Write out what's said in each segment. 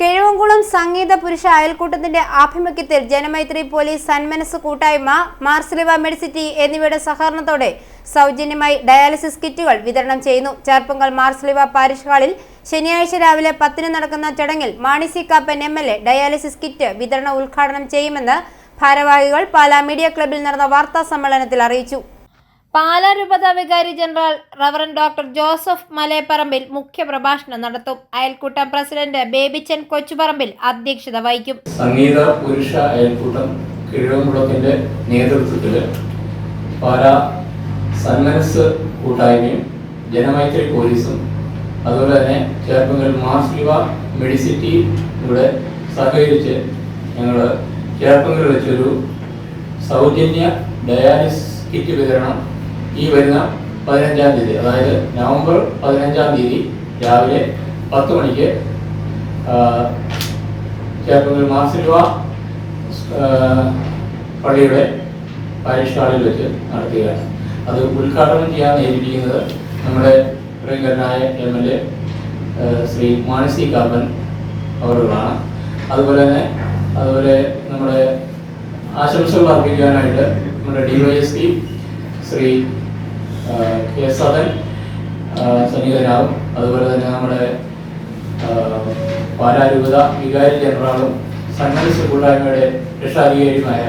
കിഴവങ്കുളം സംഗീത പുരുഷ അയൽക്കൂട്ടത്തിന്റെ ആഭിമുഖ്യത്തിൽ ജനമൈത്രി പോലീസ് സന്മനസ് കൂട്ടായ്മ മാർസലിവ മെഡിസിറ്റി എന്നിവയുടെ സഹകരണത്തോടെ സൗജന്യമായി ഡയാലിസിസ് കിറ്റുകൾ വിതരണം ചെയ്യുന്നു. ചേർപ്പുങ്കൽ മാർസലിവ പാരിഷ് ഹാളിൽ ശനിയാഴ്ച രാവിലെ പത്തിന് നടക്കുന്ന ചടങ്ങിൽ Mani C Kappan M L A dialysis kit വിതരണം ഉദ്ഘാടനം ചെയ്യുമെന്ന് ഭാരവാഹികൾ പാലാ മീഡിയ ക്ലബിൽ നടന്ന വാർത്താ സമ്മേളനത്തിൽ അറിയിച്ചു. പാലാ രൂപത വികാരി general reverend doctor Joseph Malayapparambil മുഖ്യപ്രഭാഷണം നടത്തും. അയൽക്കൂട്ടം പ്രസിഡന്റ് ബേബിച്ചൻ കൊച്ചുപറമ്പിൽ അധ്യക്ഷത വഹിക്കും. സംഗീത പുരുഷ അയൽക്കൂട്ടം കിഴവൻകുളത്തിന്റെ നേതൃത്വത്തിൽ പാലാ സന്മനസ് കൂട്ടായ്മയും ജനമൈത്രി പോലീസും അതുപോലെ തന്നെ ചേർപ്പുങ്കൽ മാർസ്ലിവ മെഡിസിറ്റി ഇവിടെ സഹകരിച്ച് ഞങ്ങൾ ചേർപ്പുങ്കൽ വെച്ചൊരു സൗജന്യ ഡയാലിസിസ് കിറ്റ് വിതരണം ഈ വരുന്ന പതിനഞ്ചാം തീയതി അതായത് നവംബർ പതിനഞ്ചാം തീയതി രാവിലെ പത്ത് മണിക്ക് ചേർപ്പൂർ മാർസിലുവ പള്ളിയുടെ പാരിഷ് ഹാളിൽ വെച്ച് നടത്തുകയാണ്. അത് ഉദ്ഘാടനം ചെയ്യാൻ ഏൽപ്പിക്കുന്നത് നമ്മുടെ പ്രിയങ്കരനായ എം എൽ എ ശ്രീ മാനസി കാപ്പൻ അവരുകളാണ്. അതുപോലെ തന്നെ അതുപോലെ നമ്മുടെ ആശംസകൾ അർപ്പിക്കാനായിട്ട് നമ്മുടെ D Y S P Shri K Sadan സന്നിഹിതനാകും അതുപോലെ തന്നെ നമ്മുടെ പാലാരൂപത വികാരി ജനറാളും സന്മനസ് കൂട്ടായ്മയുടെ രക്ഷാധികാരിയുമായ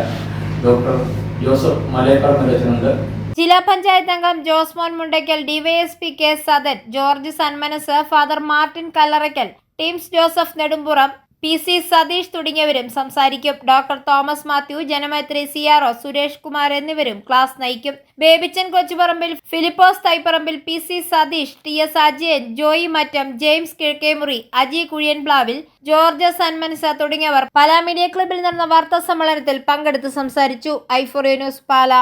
ഡോക്ടർ ജോസഫ് മലയപ്പറമ്പലത്തിനുണ്ട് ജില്ലാ പഞ്ചായത്ത് അംഗം Josemon Mundackal DYSP K Sadan George Sanmanas father Martin Kallarackal teams Joseph Nedumpuram P C Satheesh തുടങ്ങിയവരും സംസാരിക്കും. Doctor Thomas Mathew Janamaithri C R O Suresh Kumar എന്നിവരും ക്ലാസ് നയിക്കും. Babychan Kochuparambil Philipose Thaiparambil P C Satheesh T S Ajayan Joy Mattam James Kizhakkemuri Aji Kuzhiyanplavil George Sanmanas തുടങ്ങിയവർ Pala media ക്ലബിൽ നടന്ന വാർത്താ സമ്മേളനത്തിൽ പങ്കെടുത്ത് സംസാരിച്ചു. ഐഫോറിയ ന്യൂസ് പാല.